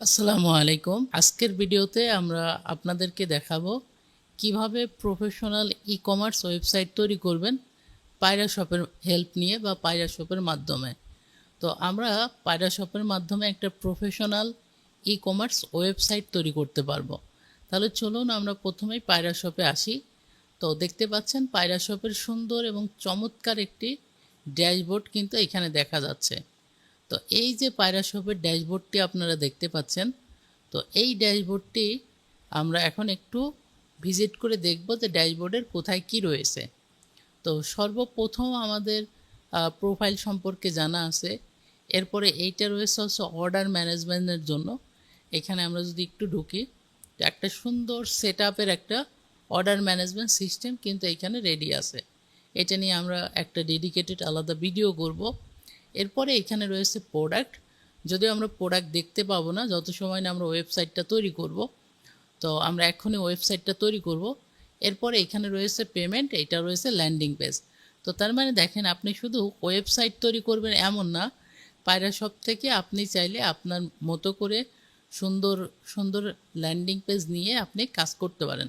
আসসালামু আলাইকুম। আজকের ভিডিওতে আমরা আপনাদেরকে দেখাবো কীভাবে প্রফেশনাল ই কমার্স ওয়েবসাইট তৈরি করবেন পায়রা শপের হেল্প নিয়ে বা পায়রা শপের মাধ্যমে। তো আমরা পায়রা শপের মাধ্যমে একটা প্রফেশনাল ই কমার্স ওয়েবসাইট তৈরি করতে পারব। তাহলে চলুন আমরা প্রথমেই পায়রা শপে আসি। তো দেখতে পাচ্ছেন পায়রা শপের সুন্দর এবং চমৎকার একটি ড্যাশবোর্ড কিন্তু এখানে দেখা যাচ্ছে। তো এই যে পায়রা শপের ড্যাশবোর্ডটি আপনারা দেখতে পাচ্ছেন, তো এই ড্যাশবোর্ডটি আমরা এখন একটু ভিজিট করে দেখব যে ড্যাশবোর্ডের কোথায় কি রয়েছে। তো সর্বপ্রথম আমাদের প্রোফাইল সম্পর্কে জানা আছে। এরপরে এইটা রয়েছে হচ্ছে অর্ডার ম্যানেজমেন্টের জন্য। এখানে আমরা যদি একটু ঢুকি একটা সুন্দর সেট একটা অর্ডার ম্যানেজমেন্ট সিস্টেম কিন্তু এখানে রেডি আছে। এটা নিয়ে আমরা একটা ডেডিকেটেড আলাদা ভিডিও করব। এরপরে এখানে রয়েছে প্রোডাক্ট যদিও আমরা প্রোডাক্ট দেখতে পাবো না, যত সময় না আমরা ওয়েবসাইটটা তৈরি করব, তো আমরা এখনই ওয়েবসাইটটা তৈরি করব। এরপরে এখানে রয়েছে পেমেন্ট এটা রয়েছে ল্যান্ডিং পেজ তো তার মানে দেখেন, আপনি শুধু ওয়েবসাইট তৈরি করবেন এমন না, পায়রা শপ থেকে আপনি চাইলে আপনার মতো করে সুন্দর সুন্দর ল্যান্ডিং পেজ নিয়ে আপনি কাজ করতে পারেন।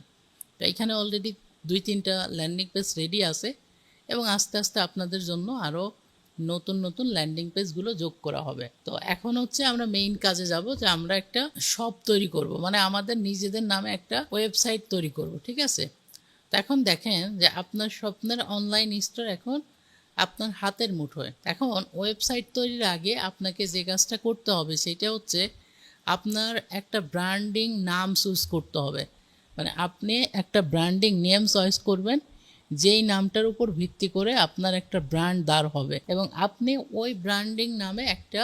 তো এখানে অলরেডি দুই তিনটা ল্যান্ডিং পেজ রেডি আছে, এবং আস্তে আস্তে আপনাদের জন্য আরও নতুন নতুন ল্যান্ডিং পেজগুলো যোগ করা হবে। তো এখন হচ্ছে আমরা মেইন কাজে যাব যে আমরা একটা শপ তৈরি করব। মানে আমাদের নিজেদের নামে একটা ওয়েবসাইট তৈরি করব, ঠিক আছে? তো এখন দেখেন যে আপনার স্বপ্নের অনলাইন স্টোর এখন আপনার হাতের মুঠোয়। এখন ওয়েবসাইট তৈরির আগে আপনাকে যে কাজটা করতে হবে সেটা হচ্ছে আপনার একটা ব্র্যান্ডিং নাম চুজ করতে হবে। মানে আপনি একটা ব্র্যান্ডিং নেম চয়েস করবেন যেই নামটার উপর ভিত্তি করে আপনার একটা ব্র্যান্ড দাঁড় হবে এবং আপনি ওই ব্র্যান্ডিং নামে একটা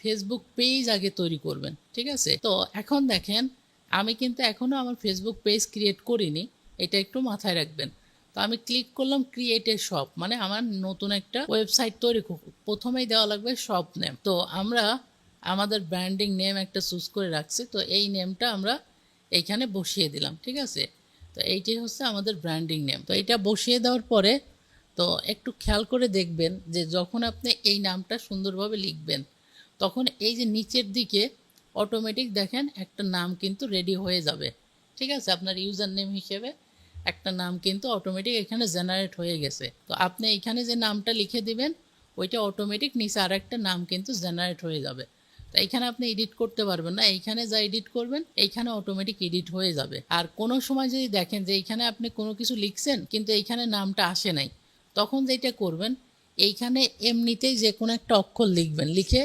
ফেসবুক পেজ আগে তৈরি করবেন, ঠিক আছে? তো এখন দেখেন, আমি কিন্তু এখনও আমার ফেসবুক পেজ ক্রিয়েট করিনি, এটা একটু মাথায় রাখবেন। তো আমি ক্লিক করলাম ক্রিয়েটের শপ মানে আমার নতুন একটা ওয়েবসাইট তৈরি প্রথমেই দেওয়া লাগবে শপ নেম তো আমরা আমাদের ব্র্যান্ডিং নেম একটা চুজ করে রাখছি, তো এই নেমটা আমরা এইখানে বসিয়ে দিলাম, ঠিক আছে? তো এইটাই হচ্ছে আমাদের ব্র্যান্ডিং নেম তো এটা বসিয়ে দেওয়ার পরে তো একটু খেয়াল করে দেখবেন যে যখন আপনি এই নামটা সুন্দরভাবে লিখবেন, তখন এই যে নিচের দিকে অটোমেটিক দেখেন একটা নাম কিন্তু রেডি হয়ে যাবে। ঠিক আছে? আপনার ইউজার নেম হিসেবে একটা নাম কিন্তু অটোমেটিক এখানে জেনারেট হয়ে গেছে। তো আপনি এখানে যে নামটা লিখে দিবেন, ওইটা অটোমেটিক নিচে আর একটা নাম কিন্তু জেনারেট হয়ে যাবে। তো এইখানে আপনি এডিট করতে পারবেন না। এইখানে যা এডিট করবেন, এইখানে অটোমেটিক এডিট হয়ে যাবে। আর কোনো সময় যদি দেখেন যে এইখানে আপনি কোনো কিছু লিখছেন, কিন্তু এইখানে নামটা আসে নাই, তখন যেটা করবেন, এইখানে এমনিতেই যে কোনো একটা অক্ষর লিখবেন, লিখে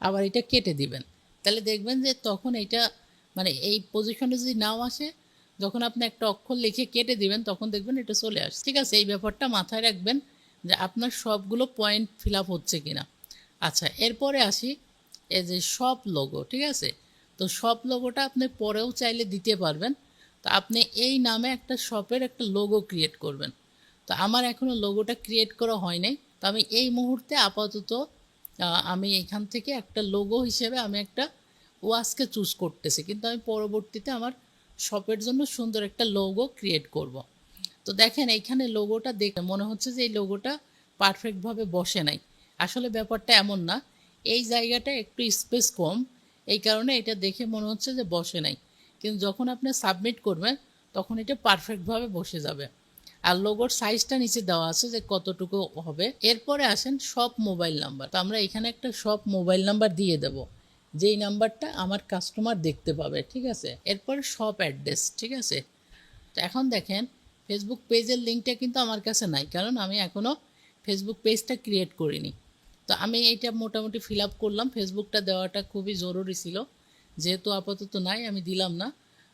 আবার এটা কেটে দিবেন। তাহলে দেখবেন যে তখন এটা মানে এই পজিশনে যদি নাও আসে, যখন আপনি একটা অক্ষর লিখে কেটে দিবেন, তখন দেখবেন এটা চলে আসে। ঠিক আছে, এই ব্যাপারটা মাথায় রাখবেন যে আপনার সবগুলো পয়েন্ট ফিল আপ হচ্ছে কিনা। আচ্ছা এরপরে আসি এই যে শপ লোগো ঠিক আছে? তো শপ লোগোটা আপনি পরেও চাইলে দিতে পারবেন। তো আপনি এই নামে একটা শপের একটা লোগো ক্রিয়েট করবেন। তো আমার এখনও লোগোটা ক্রিয়েট করা হয় নাই। তো আমি এই মুহূর্তে আপাতত আমি এখান থেকে একটা লোগো হিসেবে আমি একটা ওয়াসকে চুজ করতেছি। কিন্তু আমি পরবর্তীতে আমার শপের জন্য সুন্দর একটা লোগো ক্রিয়েট করব। তো দেখেন, এইখানে লোগোটা দেখে মনে হচ্ছে যে এই লোগোটা পারফেক্টভাবে বসে নাই। আসলে ব্যাপারটা এমন না। এই জায়গাটা একটু স্পেস কম। এই কারণে এটা দেখে মনে হচ্ছে যে বসে নাই। কিন্তু যখন আপনি সাবমিট করবেন, তখন এটা পারফেক্টভাবে বসে যাবে। আর লোগোর সাইজটা নিচে দেওয়া আছে যে কতটুকু হবে। এরপরে আসেন সব মোবাইল নাম্বার তো আমরা এখানে একটা সব মোবাইল নাম্বার দিয়ে দেব। যেই নাম্বারটা আমার কাস্টমার দেখতে পাবে, ঠিক আছে? এরপরে সব অ্যাড্রেস ঠিক আছে? তো এখন দেখেন ফেসবুক পেজের লিঙ্কটা কিন্তু আমার কাছে নাই। কারণ আমি এখনও ফেসবুক পেজটা ক্রিয়েট করিনি। তো আমি এইটা মোটামুটি ফিল আপ করলাম। ফেসবুকটা দেওয়াটা খুবই জরুরি ছিল। যেহেতু আপাতত নাই, আমি দিলাম না।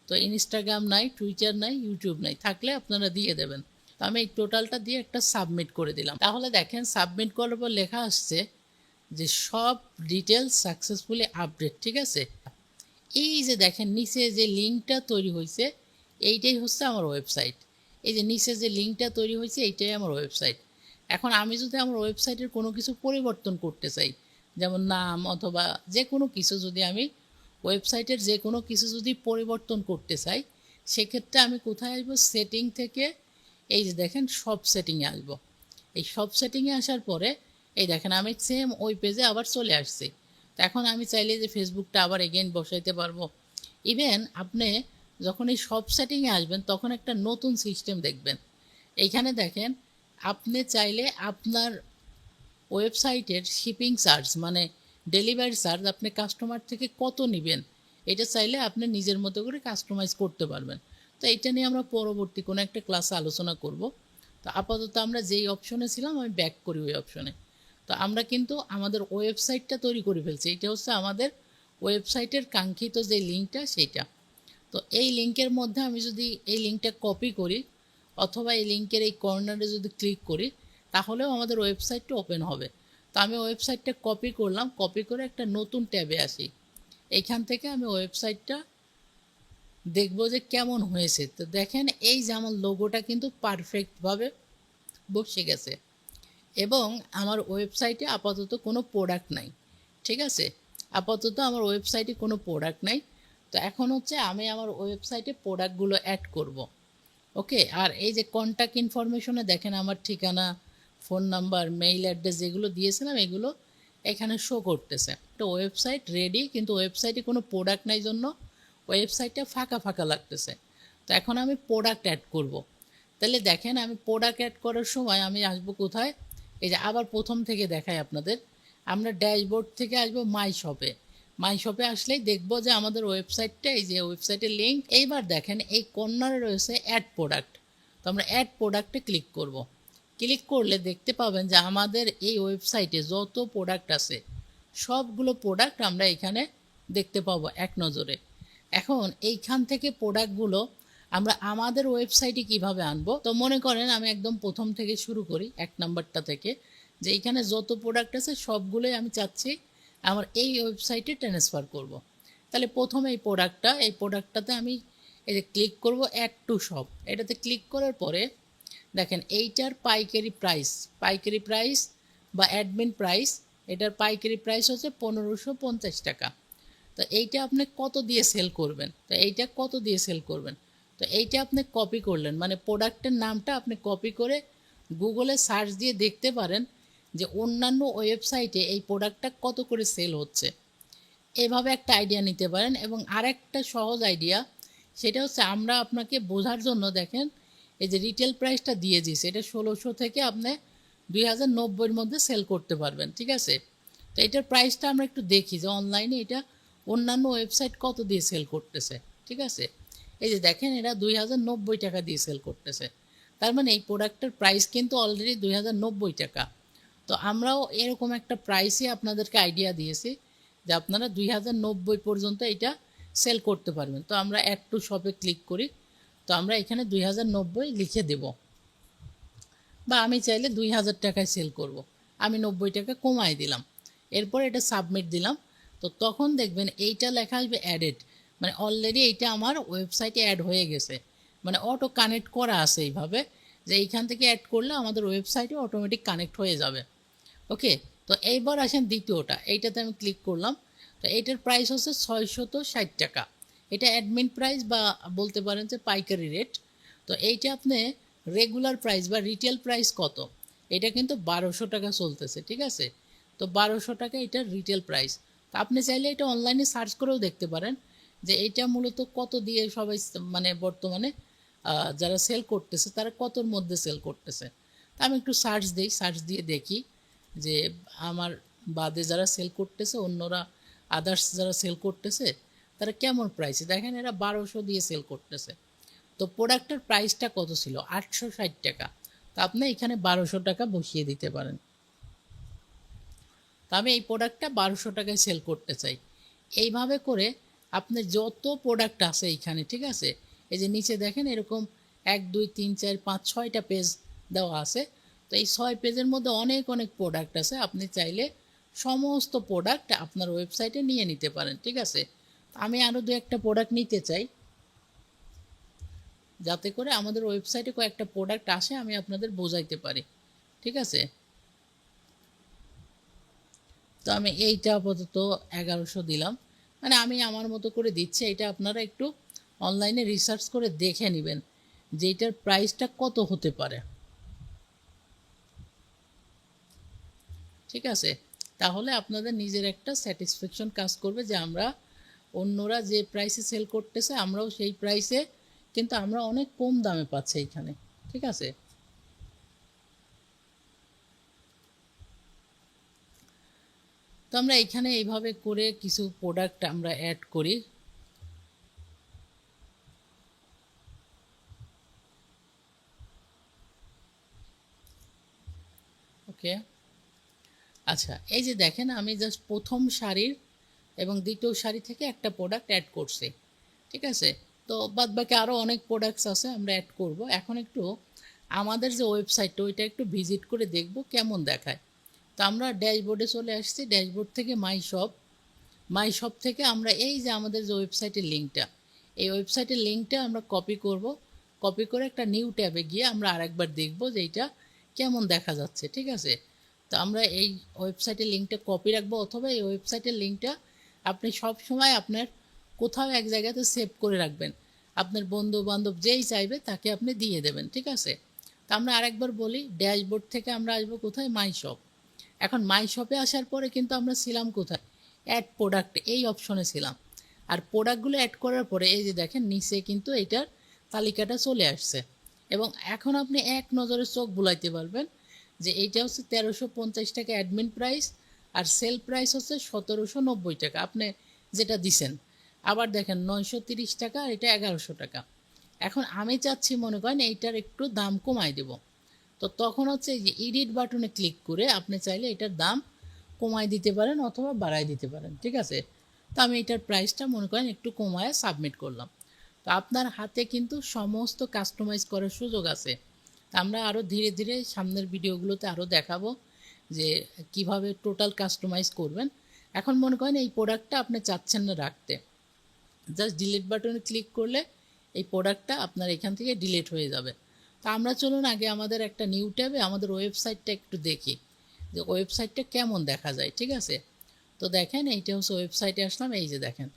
তো ইনস্টাগ্রাম নাই টুইটার নাই ইউটিউব নাই। থাকলে আপনারা দিয়ে দেবেন। তো আমি এই টোটালটা দিয়ে একটা সাবমিট করে দিলাম। তাহলে দেখেন সাবমিট করার পর লেখা আসছে যে সব ডিটেলস সাকসেসফুলি আপডেট ঠিক আছে? এই যে দেখেন, নিচে যে লিঙ্কটা তৈরি হয়েছে, এইটাই হচ্ছে আমার ওয়েবসাইট এই যে নিচে যে লিঙ্কটা তৈরি হয়েছে, এইটাই আমার ওয়েবসাইট এখন আমি যদি আমার ওয়েবসাইটের কোনো কিছু পরিবর্তন করতে চাই, যেমন নাম অথবা যে কোনো কিছু যদি আমি ওয়েবসাইটের যে কোনো কিছু যদি পরিবর্তন করতে চাই, সেক্ষেত্রে আমি কোথায় আসব? সেটিং থেকে, এই যে দেখেন সব সেটিংয়ে আসব। এই সব সেটিংয়ে আসার পরে, এই দেখেন আমি সেম ওই পেজে আবার চলে আসছি। তো এখন আমি চাইলে যে ফেসবুকটা আবার এগেইন বসাইতে পারব। ইভেন আপনি যখন এই সব সেটিংয়ে আসবেন, তখন একটা নতুন সিস্টেম দেখবেন। এইখানে দেখেন আপনি চাইলে আপনার ওয়েবসাইটের শিপিং চার্জ মানে ডেলিভারি চার্জ আপনি কাস্টমার থেকে কত নেবেন, এটা চাইলে আপনি নিজের মতো করে কাস্টমাইজ করতে পারবেন। তো এটা নিয়ে আমরা পরবর্তী কোনো একটা ক্লাসে আলোচনা করব। তো আপাতত আমরা যেই অপশনে ছিলাম, আমি ব্যাক করি ওই অপশনে তো আমরা কিন্তু আমাদের ওয়েবসাইটটা তৈরি করে ফেলছি। এটা হচ্ছে আমাদের ওয়েবসাইটের কাঙ্ক্ষিত যে লিঙ্কটা সেইটা তো এই লিঙ্কের মধ্যে আমি যদি এই লিঙ্কটা কপি করি অথবা এই লিঙ্কের এই কর্নারে যদি ক্লিক করি, তাহলেও আমাদের ওয়েবসাইটটা ওপেন হবে। তো আমি ওয়েবসাইটটা কপি করলাম কপি করে একটা নতুন ট্যাবে আসি। এইখান থেকে আমি ওয়েবসাইটটা দেখব যে কেমন হয়েছে। তো দেখেন, এই যে আমার লোগোটা কিন্তু পারফেক্টভাবে বসে গেছে। এবং আমার ওয়েবসাইটে আপাতত কোনো প্রোডাক্ট নাই, ঠিক আছে? আপাতত আমার ওয়েবসাইটে কোনো প্রোডাক্ট নাই। তো এখন হচ্ছে আমি আমার ওয়েবসাইটে প্রোডাক্টগুলো অ্যাড করব। ওকে আর এই যে কন্ট্যাক্ট ইনফরমেশনে দেখেন আমার ঠিকানা ফোন নাম্বার মেইল অ্যাড্রেস যেগুলো দিয়েছিলাম, এগুলো এখানে শো করতেছে। তো ওয়েবসাইট রেডি কিন্তু ওয়েবসাইটে কোনো প্রোডাক্ট নাই জন্য ওয়েবসাইটটা ফাঁকা ফাঁকা লাগতেছে। তো এখন আমি প্রোডাক্ট অ্যাড করব। তাহলে দেখেন আমি প্রোডাক্ট অ্যাড করার সময় আমি আসব কোথায়? এই যে আবার প্রথম থেকে দেখাই আপনাদের। আমরা ড্যাশবোর্ড থেকে আসব মাই শপে মাই শপে আসলেই দেখব যে আমাদের ওয়েবসাইটটা, এই যে ওয়েবসাইটের লিঙ্ক এইবার দেখেন এই কর্নারে রয়েছে অ্যাড প্রোডাক্ট। তো আমরা অ্যাড প্রোডাক্টে ক্লিক করব। ক্লিক করলে দেখতে পাবেন যে আমাদের এই ওয়েবসাইটে যত প্রোডাক্ট আছে, সবগুলো প্রোডাক্ট আমরা এখানে দেখতে পাবো এক নজরে। এখন এইখান থেকে প্রোডাক্টগুলো আমরা আমাদের ওয়েবসাইটে কীভাবে আনব? তো মনে করেন আমি একদম প্রথম থেকে শুরু করি, এক নাম্বারটা থেকে, যে এখানে যত প্রোডাক্ট আছে সবগুলোই আমি চাচ্ছি আমার এই ওয়েবসাইটে ট্রান্সফার করব। তাহলে প্রথমে এই প্রোডাক্টটা এই প্রোডাক্টটাতে আমি এই যে ক্লিক করব অ্যাড টু শপ এটাতে ক্লিক করার পরে দেখেন এইটার পাইকারি প্রাইস পাইকারি প্রাইস বা অ্যাডমিন প্রাইস এটার পাইকারি প্রাইস হচ্ছে পনেরোশো পঞ্চাশ টাকা। তো এইটা আপনি কত দিয়ে সেল করবেন? তো এইটা কত দিয়ে সেল করবেন? তো এইটা আপনি কপি করলেন। মানে প্রোডাক্টের নামটা আপনি কপি করে গুগলে সার্চ দিয়ে দেখতে পারেন। যে অন্যান্য ওয়েবসাইটে এই প্রোডাক্টটা কত করে সেল হচ্ছে। এভাবে একটা আইডিয়া নিতে পারেন এবং আরেকটা সহজ আইডিয়া সেটা হচ্ছে আমরা আপনাকে বোঝার জন্য দেখেন, এই যে রিটেল প্রাইসটা দিয়ে দিয়েছে এটা ষোলোশো থেকে আপনি দুই হাজার নব্বইয়ের মধ্যে সেল করতে পারবেন, ঠিক আছে? তো এটার প্রাইসটা আমরা একটু দেখি যে অনলাইনে এটা অন্যান্য ওয়েবসাইট কত দিয়ে সেল করতেছে, ঠিক আছে? এই যে দেখেন এরা দুই হাজার নব্বই টাকা দিয়ে সেল করতেছে। তার মানে এই প্রোডাক্টের প্রাইস কিন্তু অলরেডি দুই হাজার নব্বই টাকা। তো আমরাও এরকম একটা প্রাইসে আপনাদেরকে আইডিয়া দিয়েছি যে আপনারা দুই হাজার নব্বই পর্যন্ত এটা সেল করতে পারবেন। তো আমরা অ্যাড টু শপে ক্লিক করি, তো আমরা এখানে দুই হাজার নব্বই লিখে দেব। বা আমি চাইলে দুই হাজার টাকায় সেল করব। আমি নব্বই টাকা কমাই দিলাম। এরপর এটা সাবমিট দিলাম। তো তখন দেখবেন এইটা লেখা আসবে অ্যাডেড মানে অলরেডি এইটা আমার ওয়েবসাইটে অ্যাড হয়ে গেছে। মানে অটো কানেক্ট করা আছে এইভাবে। যে এইখান থেকে অ্যাড করলে আমাদের ওয়েবসাইটে অটোমেটিক কানেক্ট হয়ে যাবে। ওকে তো এইবার আসেন দ্বিতীয়টা। এইটাতে আমি ক্লিক করলাম। তো এইটার প্রাইস হচ্ছে ছয়শত ষাট টাকা। এটা অ্যাডমিন প্রাইস বা বলতে পারেন যে পাইকারি রেট তো এইটা আপনি রেগুলার প্রাইস বা রিটেল প্রাইস কত? এটা কিন্তু বারোশো টাকা চলতেছে, ঠিক আছে? তো বারোশো টাকা এটার রিটেল প্রাইস তো আপনি চাইলে এটা অনলাইনে সার্চ করেও দেখতে পারেন যে এটা মূলত কত দিয়ে সবাই মানে বর্তমানে যারা সেল করতেছে, তারা কতর মধ্যে সেল করতেছে। তা আমি একটু সার্চ দিই সার্চ দিয়ে দেখি। যে আমার বাদে যারা সেল করতেছে, অন্যরা আদার্স যারা সেল করতেছে, তারা কেমন প্রাইসে দেখেন এরা বারোশো দিয়ে সেল করতেছে। তো প্রোডাক্টের প্রাইসটা কত ছিল? আটশো ষাট টাকা। তা আপনি এখানে বারোশো টাকা বসিয়ে দিতে পারেন। তা আমি এই প্রোডাক্টটা বারোশো টাকায় সেল করতে চাই। এইভাবে করে আপনি যত প্রোডাক্ট আছে এইখানে ঠিক আছে? এই যে নিচে দেখেন এরকম এক, দুই, তিন, চার, পাঁচ, ছয়টা পেজ দেওয়া আছে। তো এই ছয় পেজের মধ্যে অনেক অনেক প্রোডাক্ট আছে। আপনি চাইলে সমস্ত প্রোডাক্ট আপনার ওয়েবসাইটে নিয়ে নিতে পারেন, ঠিক আছে? আমি আরও দু একটা প্রোডাক্ট নিতে চাই। যাতে করে আমাদের ওয়েবসাইটে কয়েকটা প্রোডাক্ট আসে, আমি আপনাদের বোঝাইতে পারি, ঠিক আছে? তো আমি এইটা আপাতত এগারোশো দিলাম। মানে আমি আমার মতো করে দিচ্ছি, এটা আপনারা একটু অনলাইনে রিসার্চ করে দেখে নেবেন যে এটার প্রাইসটা কত হতে পারে। ঠিক আছে? তাহলে আপনাদের নিজের একটা স্যাটিসফ্যাকশন কাজ করবে যে আমরা অন্যরা যে প্রাইসে সেল করতেছে, আমরাও সেই প্রাইসে কিন্তু আমরা অনেক কম দামে পাচ্ছি এখানে, ঠিক আছে? তো আমরা এখানে এইভাবে করে কিছু প্রোডাক্ট আমরা অ্যাড করি। ওকে আচ্ছা এই যে দেখেন আমি জাস্ট প্রথম শাড়ির এবং দ্বিতীয় শাড়ি থেকে একটা প্রোডাক্ট অ্যাড করছি, ঠিক আছে? তো বাদ বাকি আরও অনেক প্রোডাক্টস আছে, আমরা অ্যাড করব। এখন একটু আমাদের যে ওয়েবসাইটটা ওইটা একটু ভিজিট করে দেখব কেমন দেখায়। তো আমরা ড্যাশবোর্ডে চলে আসছি ড্যাশবোর্ড থেকে মাই শপ মাই শপ থেকে আমরা এই যে আমাদের যে ওয়েবসাইটের লিঙ্কটা এই ওয়েবসাইটের লিঙ্কটা আমরা কপি করব। কপি করে একটা নিউ ট্যাবে গিয়ে আমরা আরেকবার দেখব যে এইটা কেমন দেখা যাচ্ছে, ঠিক আছে? তো আমরা এই ওয়েবসাইটের লিঙ্কটা কপি রাখব অথবা এই ওয়েবসাইটের লিঙ্কটা আপনি সব সময় আপনার কোথাও এক জায়গাতে সেভ করে রাখবেন। আপনার বন্ধু বান্ধব যেই চাইবে তাকে আপনি দিয়ে দেবেন, ঠিক আছে? তো আমরা আরেকবার বলি ড্যাশবোর্ড থেকে আমরা আসব কোথায়? মাই শপ এখন মাই শপে আসার পরে কিন্তু আমরা ছিলাম কোথায়? অ্যাড প্রোডাক্ট এই অপশনে ছিলাম। আর প্রোডাক্টগুলো অ্যাড করার পরে, এই যে দেখেন, নিচে কিন্তু এটার তালিকাটা চলে আসছে। এবং এখন আপনি এক নজরে চোখ বুলাইতে পারবেন যে এইটা হচ্ছে তেরোশো পঞ্চাশ টাকা অ্যাডমিন প্রাইস আর সেল প্রাইস হচ্ছে সতেরোশো নব্বই টাকা। আপনি যেটা দিছেন, আবার দেখেন নয়শো তিরিশ টাকা আর এটা এগারোশো টাকা। এখন আমি চাচ্ছি মনে করেন এইটার একটু দাম কমাই দেব। তো তখন হচ্ছে যে ইডিট বাটনে ক্লিক করে আপনি চাইলে এটার দাম কমায় দিতে পারেন অথবা বাড়ায় দিতে পারেন, ঠিক আছে? তো আমি এটার প্রাইসটা মনে করেন একটু কমায় সাবমিট করলাম। তো আপনার হাতে কিন্তু সমস্ত কাস্টমাইজ করার সুযোগ আছে। আমরা আরও ধীরে ধীরে সামনের ভিডিওগুলোতে আরও দেখাবো যে কীভাবে টোটাল কাস্টমাইজ করবেন। এখন মনে করেন এই প্রোডাক্টটা আপনি চাচ্ছেন না রাখতে। জাস্ট ডিলিট বাটনে ক্লিক করলে এই প্রোডাক্টটা আপনার এখান থেকে ডিলিট হয়ে যাবে। তা আমরা চলুন আগে আমাদের একটা নিউ ট্যাবে আমাদের ওয়েবসাইটটা একটু দেখি যে ওয়েবসাইটটা কেমন দেখা যায়, ঠিক আছে? তো দেখেন এইটা হচ্ছে ওয়েবসাইটে আসলাম, এই যে দেখেন।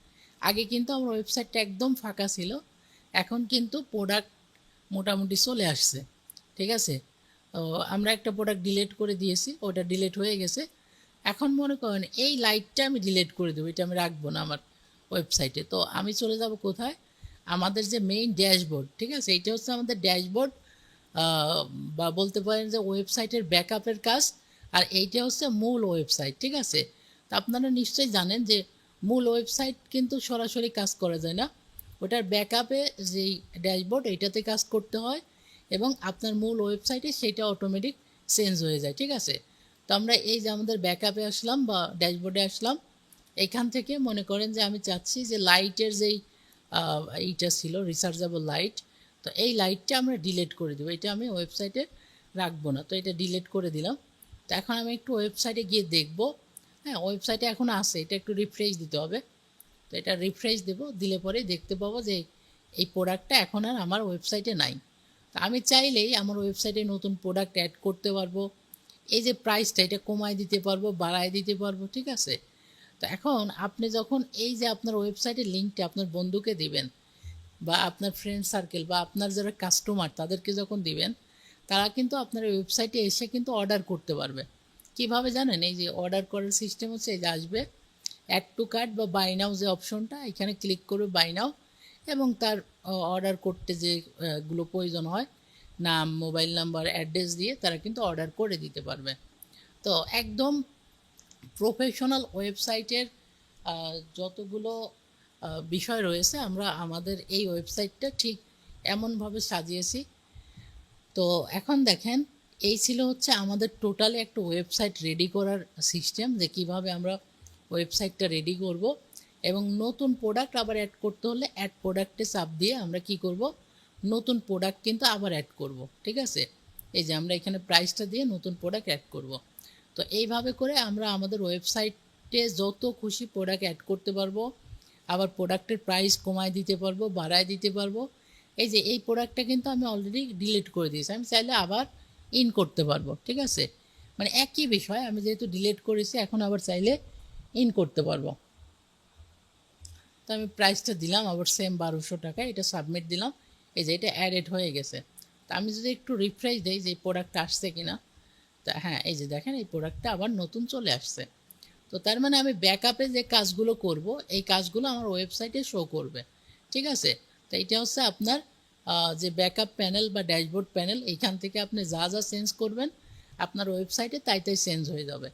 আগে কিন্তু আমার ওয়েবসাইটটা একদম ফাঁকা ছিল, এখন কিন্তু প্রোডাক্ট মোটামুটি চলে আসছে। ঠিক আছে? আমরা একটা প্রোডাক্ট ডিলেট করে দিয়েছি, ওটা ডিলেট হয়ে গেছে। এখন মনে করেন এই লাইটটা আমি ডিলেট করে দেবো, এটা আমি রাখব না আমার ওয়েবসাইটে তো আমি চলে যাব কোথায়? আমাদের যে মেইন ড্যাশবোর্ড ঠিক আছে? এইটা হচ্ছে আমাদের ড্যাশবোর্ড বা বলতে পারেন যে ওয়েবসাইটের ব্যাকআপের কাজ, আর এইটা হচ্ছে মূল ওয়েবসাইট ঠিক আছে? তা আপনারা নিশ্চয়ই জানেন যে মূল ওয়েবসাইট কিন্তু সরাসরি কাজ করা যায় না। ওটার ব্যাকআপে যেই ড্যাশবোর্ড এইটাতে কাজ করতে হয়। এবং আপনার মূল ওয়েবসাইটে সেটা অটোমেটিক চেঞ্জ হয়ে যায়, ঠিক আছে? তো আমরা এই যে আমাদের ব্যাকআপে আসলাম বা ড্যাশবোর্ডে আসলাম, এখান থেকে মনে করেন যে আমি চাচ্ছি যে লাইটের যেই এইটা ছিল রিচার্জেবল লাইট তো এই লাইটটা আমরা ডিলেট করে দেবো। এটা আমি ওয়েবসাইটে রাখব না, তো এটা ডিলেট করে দিলাম। তো এখন আমি একটু ওয়েবসাইটে গিয়ে দেখব। হ্যাঁ ওয়েবসাইটে এখন আসে এটা একটু রিফ্রেশ দিতে হবে। তো এটা রিফ্রেশ দেবো, দিলে পরে দেখতে পাবো যে এই প্রোডাক্টটা এখন আর আমার ওয়েবসাইটে নাই। আমি চাইলেই আমার ওয়েবসাইটে নতুন প্রোডাক্ট অ্যাড করতে পারব। এই যে প্রাইসটা এটা কমায় দিতে পারব, বাড়ায় দিতে পারব, ঠিক আছে? তো এখন আপনি যখন এই যে আপনার ওয়েবসাইটের লিঙ্কটা আপনার বন্ধুকে দিবেন বা আপনার ফ্রেন্ড সার্কেল বা আপনার যারা কাস্টমার তাদেরকে যখন দিবেন, তারা কিন্তু আপনার ওয়েবসাইটে এসে কিন্তু অর্ডার করতে পারবে। কীভাবে জানেন? এই যে অর্ডার করার সিস্টেম হচ্ছে এই যে আসবে অ্যাড টু কার্ড বা বাই নাও যে অপশনটা এখানে ক্লিক করবে বাই নাও এবং তার অর্ডার করতে যেগুলো প্রয়োজন হয়, নাম মোবাইল নাম্বার অ্যাড্রেস দিয়ে তারা কিন্তু অর্ডার করে দিতে পারবে। তো একদম প্রফেশনাল ওয়েবসাইটের যতগুলো বিষয় রয়েছে, আমরা আমাদের এই ওয়েবসাইটটা ঠিক এমনভাবে সাজিয়েছি। তো এখন দেখেন, এই ছিল হচ্ছে আমাদের টোটালি একটা ওয়েবসাইট রেডি করার সিস্টেম যে কীভাবে আমরা ওয়েবসাইটটা রেডি করব। এবং নতুন প্রোডাক্ট আবার অ্যাড করতে হলে অ্যাড প্রোডাক্টে চাপ দিয়ে আমরা কি করব? নতুন প্রোডাক্ট কিন্তু আবার অ্যাড করব, ঠিক আছে? এই যে আমরা এখানে প্রাইসটা দিয়ে নতুন প্রোডাক্ট অ্যাড করব। তো এইভাবে করে আমরা আমাদের ওয়েবসাইটে যত খুশি প্রোডাক্ট অ্যাড করতে পারব, আবার প্রোডাক্টের প্রাইস কমায় দিতে পারব, বাড়ায় দিতে পারব। এই যে এই প্রোডাক্টটা কিন্তু আমি অলরেডি ডিলিট করে দিয়েছি। আমি চাইলে আবার ইন করতে পারব, ঠিক আছে? মানে একই বিষয়, আমি যেহেতু ডিলিট করেছি, এখন আবার চাইলে ইন করতে পারব। তো আমি প্রাইসটা দিলাম, আবার সেম বারোশো টাকা, এটা সাবমিট দিলাম। এই যে এটা অ্যাডেড হয়ে গেছে। তা আমি যদি একটু রিফ্রেশ দিই যে এই প্রোডাক্টটা আসছে কি না তা হ্যাঁ এই যে দেখেন, এই প্রোডাক্টটা আবার নতুন চলে আসছে। তো তার মানে আমি ব্যাকআপে যে কাজগুলো করব, এই কাজগুলো আমার ওয়েবসাইটে শো করবে। ঠিক আছে? তো এটা হচ্ছে আপনার যে ব্যাকআপ প্যানেল বা ড্যাশবোর্ড প্যানেল এইখান থেকে আপনি যা যা চেঞ্জ করবেন, আপনার ওয়েবসাইটে তাই তাই চেঞ্জ হয়ে যাবে।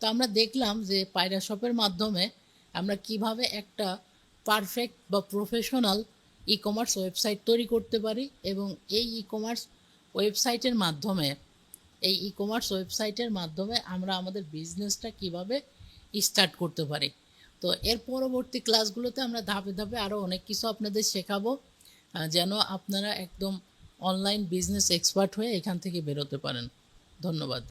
তো আমরা দেখলাম যে পায়রা শপের মাধ্যমে আমরা কীভাবে একটা পারফেক্ট বা প্রফেশনাল ই কমার্স ওয়েবসাইট তৈরি করতে পারি এবং এই ই কমার্স ওয়েবসাইটের মাধ্যমে, এই ই কমার্স ওয়েবসাইটের মাধ্যমে আমরা আমাদের বিজনেসটা কীভাবে স্টার্ট করতে পারি। তো এর পরবর্তী ক্লাসগুলোতে আমরা ধাপে ধাপে আরও অনেক কিছু আপনাদের শেখাবো যেন আপনারা একদম অনলাইন বিজনেস এক্সপার্ট হয়ে এখান থেকে বেরোতে পারেন। ধন্যবাদ।